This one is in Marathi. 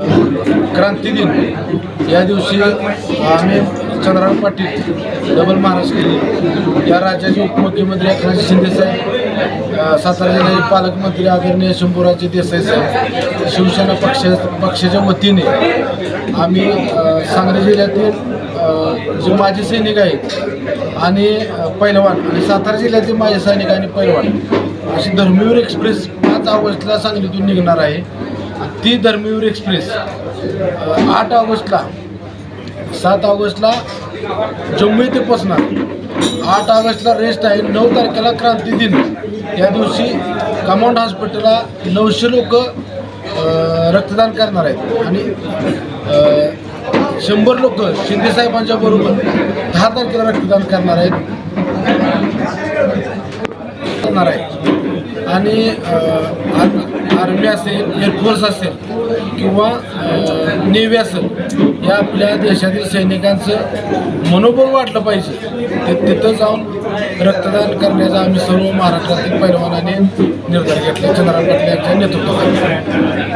क्रांती दिन. या दिवशी आम्ही चंद्रराव पाटील डबल महाराज केले. या राज्याचे उपमुख्यमंत्री एकनाथ शिंदे साहेब सातारा जिल्ह्याचे पालकमंत्री आदरणीय शंभूराजे देसाई साहेब शिवसेना पक्ष पक्षाच्या वतीने आम्ही सांगली जिल्ह्यातील जे माजी सैनिक आहेत आणि पैलवान आणि सातारा जिल्ह्यातील माजी सैनिक आणि पैलवान अशी धर्मवीर एक्सप्रेस पाच ऑगस्टला सांगलीतून निघणार आहे. ती धर्मवीर एक्सप्रेस आठ ऑगस्टला सात ऑगस्टला जम्मू येथे पोचणार. आठ ऑगस्टला रेस्ट आहे नऊ तारखेला क्रांती दिन. या दिवशी कमांड हॉस्पिटलला नऊशे लोक रक्तदान करणार आहेत. आणि शंभर लोक शिंदेसाहेबांच्या बरोबर दहा तारखेला रक्तदान करणार आहेत. करणार आहेत. आणि आर्मी असेल एअरफोर्स असेल किंवा नेव्ही असेल या आपल्या देशातील सैनिकांचं मनोबल वाटलं पाहिजे. ते तिथं जाऊन रक्तदान करण्याचा आम्ही सर्व महाराष्ट्रातील पैलवानाने निर्धार घेतला. चंद्रा पाटील यांच्या नेतृत्वाखाली.